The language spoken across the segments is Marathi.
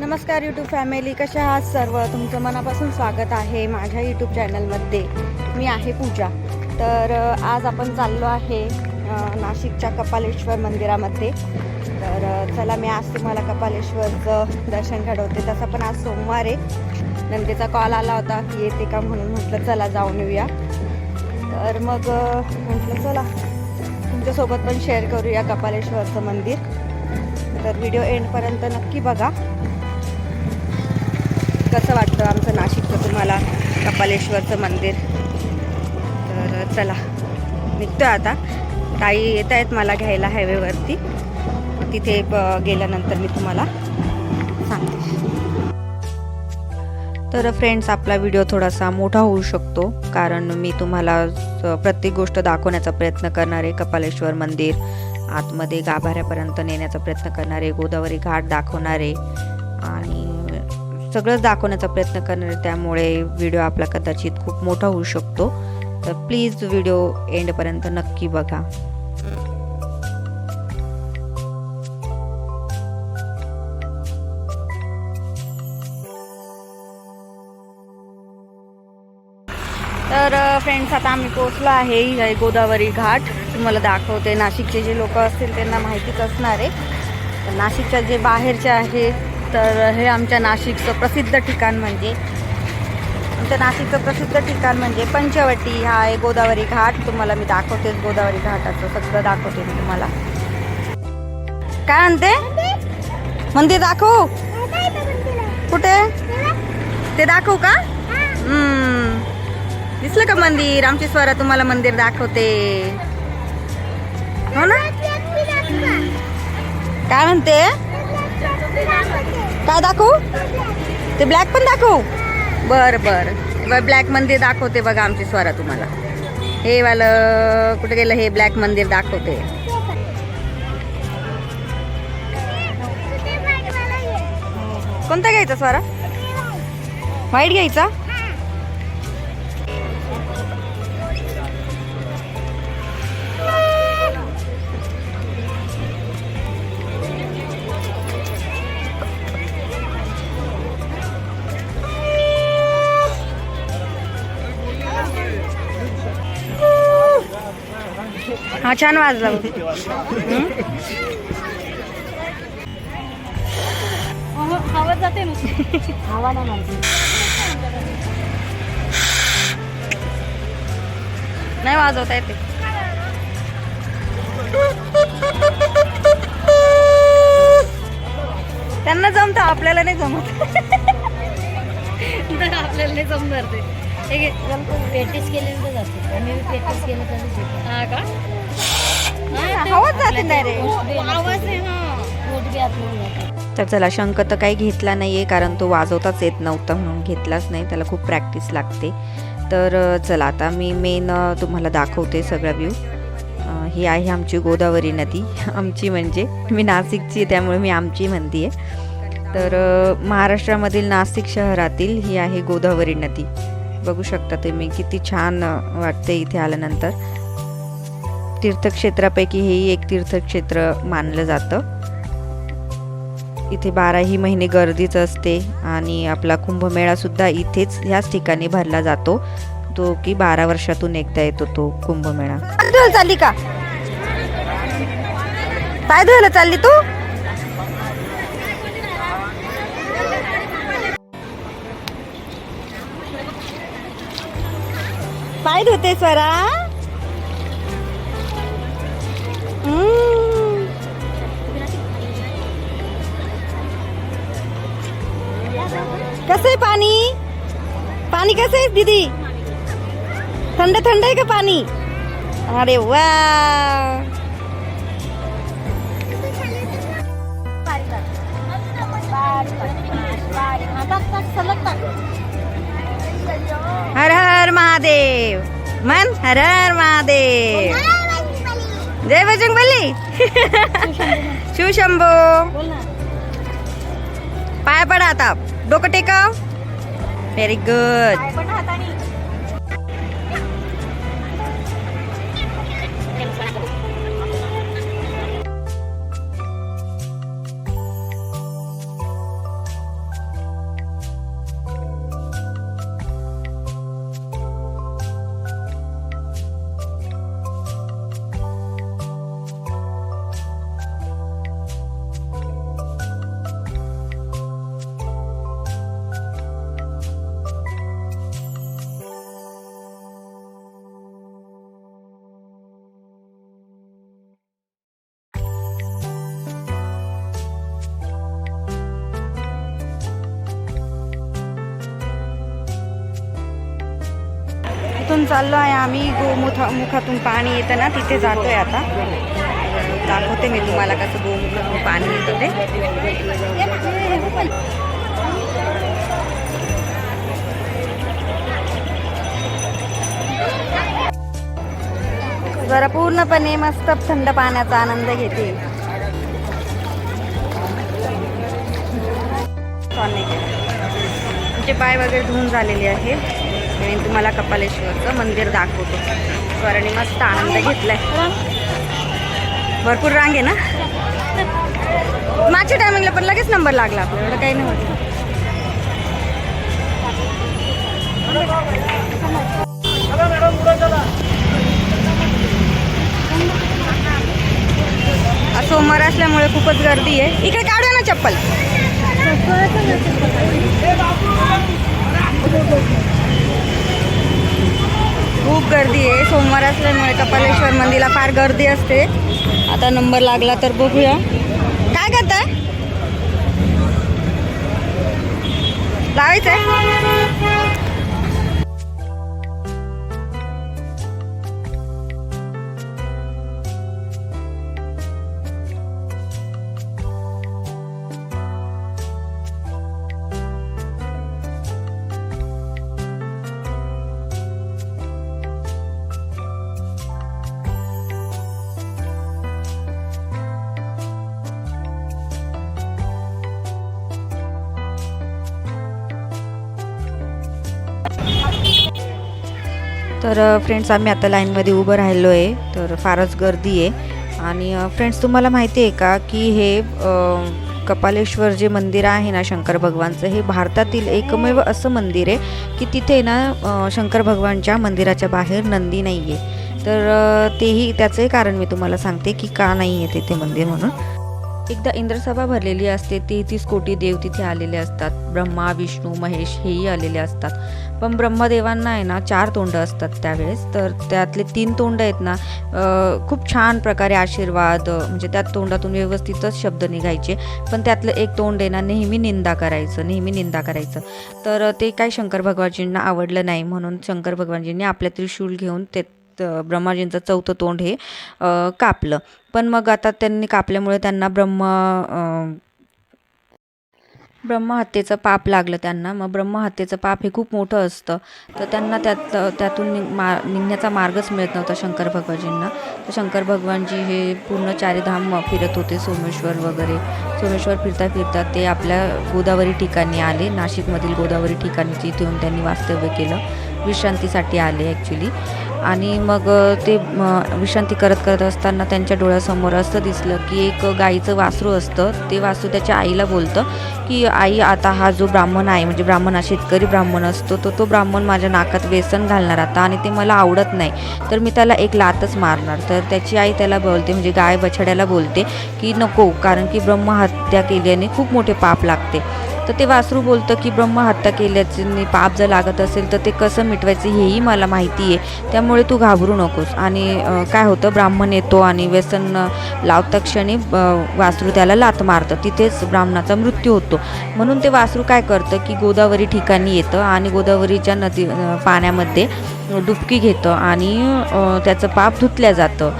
नमस्कार यूट्यूब फॅमिली कशा आहात सर्व? तुमचं मनापासून स्वागत आहे माझ्या यूट्यूब चॅनलमध्ये मी आहे पूजा. तर आज आपण चाललो आहे नाशिकच्या कपालेश्वर मंदिरामध्ये. तर चला मी आज तुम्हाला कपालेश्वरचं दर्शन घडवते. तसं पण आज सोमवार आहे. नंदीचा कॉल आला होता की येते का म्हणून म्हटलं चला जाऊन येऊया. तर मग म्हटलं चला तुमच्यासोबत पण शेअर करूया कपालेश्वरचं मंदिर. तर व्हिडिओ एंडपर्यंत नक्की बघा. कसं वाटतं आमचं नाशिकचं तुम्हाला? कपालेश्वरचं मंदिर? तर चला निघतोय आता. ताई येत आहेत मला घ्यायला हायवेवरती. तिथे गेल्यानंतर मी तुम्हाला सांगते. तर फ्रेंड्स आपला व्हिडिओ थोडासा मोठा होऊ शकतो कारण मी तुम्हाला प्रत्येक गोष्ट दाखवण्याचा प्रयत्न करणार आहे कपालेश्वर मंदिर आतमध्ये गाभाऱ्यापर्यंत नेण्याचा प्रयत्न करणार आहे गोदावरी घाट दाखवणार आहे आणि सगळंच दाखवण्याचा प्रयत्न करणार आहे. त्यामुळे व्हिडिओ आपला कदाचित खूप मोठा होऊ शकतो. तर प्लीज व्हिडिओ एंडपर्यंत नक्की बघा. तर फ्रेंड्स आता आम्ही पोचलो आहे गोदावरी घाट. तुम्हाला दाखवते नाशिकचे जे लोक असतील त्यांना माहितीच असणार आहे. तर नाशिकच्या जे बाहेरचे आहे तर हे आमच्या नाशिकचं प्रसिद्ध ठिकाण म्हणजे आमच्या नाशिकचं प्रसिद्ध ठिकाण म्हणजे पंचवटी. हा आहे गोदावरी घाट. तुम्हाला मी दाखवतेच गोदावरी घाटाचं. सगळं दाखवते मी तुम्हाला. काय म्हणते मंदिर दाखवू? कुठे? ते दाखवू का? दिसलं का मंदिर? आमची स्वरा तुम्हाला मंदिर दाखवते. हो ना? काय म्हणते? काय दाखवू? ते ब्लॅक पण दाखवू? बर बर. ब्लॅक मंदिर दाखवते बघा आमची स्वरा तुम्हाला. हे वालं कुठे गेलं? हे ब्लॅक मंदिर दाखवते. कोणता घ्यायचा स्वारा? व्हाईट घ्यायचा? हा छान वाजला. हं? हवा जाते हवा नाही वाजवता येते त्यांना जमतं आपल्याला नाही जमत आपल्याला नाही जमणार ते प्रॅक्टिस केल्यानंतर जाते आम्ही प्रॅक्टिस केलं तर हा का हवाच जाते. आवाज आहे हा. तर चला शंख तर काही घेतला नाही आहे कारण तो वाजवताच येत नव्हता म्हणून घेतलाच नाही. त्याला खूप प्रॅक्टिस लागते. तर चला आता मी मेन तुम्हाला दाखवते सगळा व्ह्यू ही आहे आमची गोदावरी नदी. आमची म्हणजे मी नाशिकची आहे, त्यामुळे मी आमची म्हणते आहे तर महाराष्ट्रामधील नाशिक शहरातील ही आहे गोदावरी नदी. बघू शकता तुम्ही किती छान वाटते इथे आल्यानंतर. तीर्थक्षेत्रापैकी हेही एक तीर्थक्षेत्र मानलं जातं. इथे बाराही महिने गर्दीच असते आणि आपला कुंभमेळा सुद्धा इथेच ह्याच ठिकाणी भरला जातो. तो की बारा वर्षातून एकदा येतो तो कुंभमेळा. चालली का? पाय धुवायला चालली तू? पाय धुते स्वरा. पाणी कसं आहे दीदी? थंड ठंडे का पानी। अरे वाह। हर हर महादेव। मन हर हर महादेव। जय बजरंग बली शिवशंभो बोल ना पाय पडा आता डोकं टेकाव Very good. इथून चाललो आहे आम्ही. गोमुखा मुखातून पाणी येतं ना तिथे जातो आहे आता. दाखवते मी तुम्हाला कसं गोमुखातून पाणी येतं ते. जरा पूर्णपणे मस्त थंड पाण्याचा आनंद घेते. आमचे पाय वगैरे धुवून झालेले आहे मी तुम्हाला कपालेश्वरचं मंदिर दाखवतो. स्वराने मस्त आनंद घेतलाय. भरपूर रांग आहे ना? मागच्या टायमिंगला पण लगेच नंबर लागला आपल्याला एवढं काही नाही होत. आज सोमवार असल्यामुळे खूपच गर्दी आहे. इकडे काढूया ना चप्पल. खूप गर्दी आहे. सोमवार असल्यामुळे कपालेश्वर मंदिरला फार गर्दी असते. आता नंबर लागला तर बघूया. काय करताय? आहे तर फ्रेंड्स आम्ही आता लाईनमध्ये उभं राहिलो आहे तर फारच गर्दी आहे. आणि फ्रेंड्स तुम्हाला माहिती आहे का की हे कपालेश्वर जे मंदिर आहे ना शंकर भगवानचं हे भारतातील एकमेव असं मंदिर आहे की तिथे ना शंकर भगवानच्या मंदिराच्या बाहेर नंदी नाही आहे तर तेही त्याचंही कारण मी तुम्हाला सांगते की का नाही आहे तिथे मंदिर म्हणून. एकदा इंद्रसभा भरलेली असते तेहतीस कोटी देव तिथे आलेले असतात. ब्रह्मा विष्णू महेश हेही आलेले असतात. पण ब्रह्मदेवांना आहे ना चार तोंड असतात त्यावेळेस. तर त्यातले तीन तोंड आहेत ना खूप छान प्रकारे आशीर्वाद म्हणजे त्या तोंडातून व्यवस्थितच शब्द निघायचे. पण त्यातलं एक तोंड आहे ना नेहमी निंदा करायचं नेहमी निंदा करायचं. तर ते काय शंकर भगवानजींना आवडलं नाही म्हणून शंकर भगवानजींनी आपल्या त्रिशूल घेऊन ते ब्रह्माजींचं चौथं तोंड हे कापलं. पण मग आता त्यांनी कापल्यामुळे त्यांना ब्रह्म ब्रह्महत्येचं पाप लागलं त्यांना. मग ब्रह्महत्येचं पाप हे खूप मोठं असतं. तर त्यांना त्यात त्यातून निघ मा निघण्याचा मार्गच मिळत नव्हता शंकर भगवानजींना. तर शंकर भगवानजी हे पूर्ण चारीधाम फिरत होते सोमेश्वर वगैरे. सोमेश्वर फिरता फिरता ते आपल्या गोदावरी ठिकाणी आले. नाशिकमधील गोदावरी ठिकाणी तिथे येऊन त्यांनी वास्तव्य केलं. विश्रांतीसाठी आले ॲक्च्युली आणि मग ते विश्रांती करत करत असताना त्यांच्या डोळ्यासमोर असं दिसलं की एक गाईचं वासरू असतं. ते वासरू त्याच्या आईला बोलतं की आई आता हा जो ब्राह्मण आहे म्हणजे ब्राह्मण हा शेतकरी ब्राह्मण असतो तो तो ब्राह्मण माझ्या नाकात व्यसन घालणार आता आणि ते मला आवडत नाही. तर मी त्याला एक लातच मारणार. तर त्याची आई त्याला बोलते म्हणजे गाय बछड्याला बोलते की नको कारण की ब्रह्महत्या केल्याने खूप मोठे पाप लागते. तर ते वासरू बोलतं की ब्रह्म हत्या केल्याचे पाप जर लागत असेल तर ते कसं मिटवायचं हेही मला माहिती आहे. त्यामुळे तू घाबरू नकोस. आणि काय होतं ब्राह्मण येतो आणि व्यसन लावता क्षणी वासरू त्याला लात मारतं. तिथेच ब्राह्मणाचा मृत्यू होतो. म्हणून ते वासरू काय करतं की गोदावरी ठिकाणी येतं आणि गोदावरीच्या नदी पाण्यामध्ये डुबकी घेतं आणि त्याचं पाप धुतल्या जातं.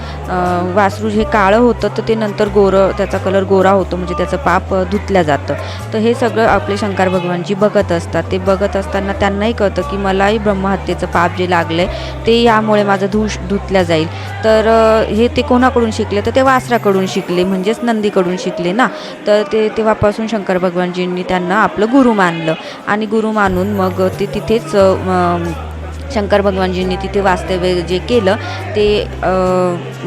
वासरू हे काळं होतं तर ते नंतर गोरं त्याचा कलर गोरा होतो म्हणजे त्याचं पाप धुतल्या जातं. तर हे सगळं आपले शंकर भगवानजी बघत असतात. ते बघत असताना त्यांनाही कळतं की मलाही ब्रह्महत्येचं पाप जे लागलं आहे ते यामुळे माझं धुश धुतल्या जाईल. तर हे ते कोणाकडून शिकले? तर ते वासराकडून शिकले म्हणजेच नंदीकडून शिकले ना. तर ते तेव्हापासून शंकर भगवानजींनी त्यांना आपलं गुरु मानलं. आणि गुरु मानून मग ते तिथेच शंकर भगवानजींनी तिथे वास्तव्य जे केलं ते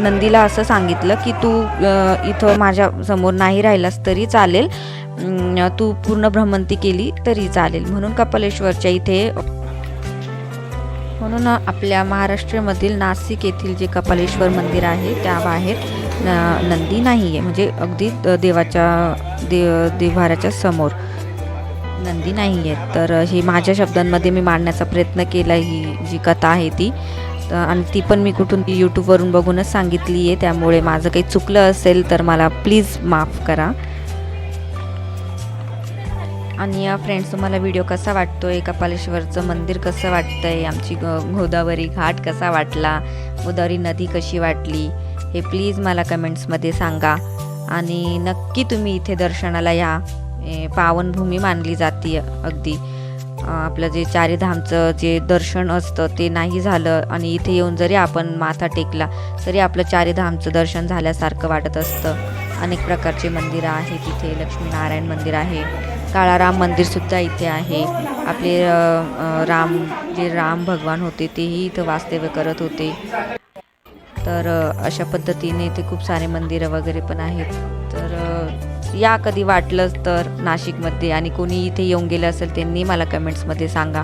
नंदीला असं सांगितलं की तू इथं माझ्यासमोर नाही राहिलास तरी चालेल. तू पूर्ण भ्रमंती केली तरी चालेल. म्हणून कपालेश्वरच्या इथे म्हणून आपल्या महाराष्ट्रामधील नाशिक येथील जे कपालेश्वर मंदिर आहे त्या बाहेर न- नंदी नाही आहे म्हणजे अगदी देवाच्या देव देवहाराच्या समोर. नंदी नाही आहेत. तर ही माझ्या शब्दांमध्ये मी मांडण्याचा प्रयत्न केला ही जी कथा आहे ती. तर आणि ती पण मी कुठून यूट्यूबवरून बघूनच सांगितली आहे. त्यामुळे माझं काही चुकलं असेल तर मला प्लीज माफ करा. आणि फ्रेंड्स तुम्हाला व्हिडिओ कसा वाटतो आहे कपालेश्वरचं मंदिर कसं वाटतं आहे आमची ग गोदावरी घाट कसा वाटला? गोदावरी नदी कशी वाटली? हे प्लीज मला कमेंट्समध्ये सांगा. आणि नक्की तुम्ही इथे दर्शनाला या. पावनभूमी मानली जाते अगदी. आपलं जे चारीधामचं जे दर्शन असतं ते नाही झालं आणि इथे येऊन जरी आपण माथा टेकला तरी आपलं चारीधामचं दर्शन झाल्यासारखं वाटत असतं. अनेक प्रकारचे मंदिरं आहेत तिथे लक्ष्मीनारायण मंदिर आहे काळाराम मंदिरसुद्धा इथे आहे. आपले राम जे राम भगवान होते तेही इथं वास्तव्य करत होते. तर अशा पद्धतीने इथे खूप सारे मंदिरं वगैरे पण आहेत. तर या कधी वाटलंच तर नाशिकमध्ये आणि कोणी इथे येऊन गेलं असेल त्यांनी मला कमेंट्समध्ये सांगा.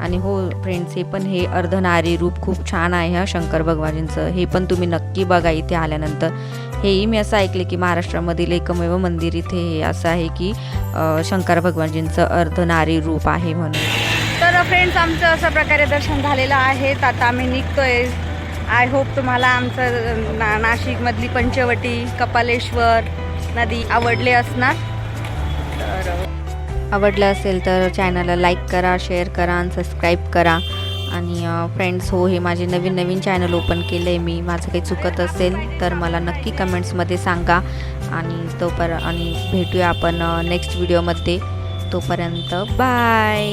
आणि हो फ्रेंड्स हे पण हे अर्धनारी रूप खूप छान आहे हा शंकर भगवाजींचं हे पण तुम्ही नक्की बघा इथे आल्यानंतर. हेही मी असं ऐकले की महाराष्ट्रामधील एकमेव मंदिर इथे हे असं आहे की शंकर भगवानजींचं अर्धनारी रूप आहे म्हणून. तर फ्रेंड्स आमचं अशा प्रकारे दर्शन झालेलं आहे. आता आम्ही निघतोय. आय होप तुम्हाला आमचं ना नाशिकमधली पंचवटी कपालेश्वर नदी आवडले असणार तर आवडलं असेल तर चॅनलला लाईक करा शेअर करा आणि सबस्क्राईब करा. आणि फ्रेंड्स हो हे माझे नवीन नवीन चॅनल ओपन केलं आहे मी. माझं काही चुकत असेल तर मला नक्की कमेंट्समध्ये सांगा. आणि तोपर आणि भेटूया आपण नेक्स्ट व्हिडिओमध्ये तोपर्यंत बाय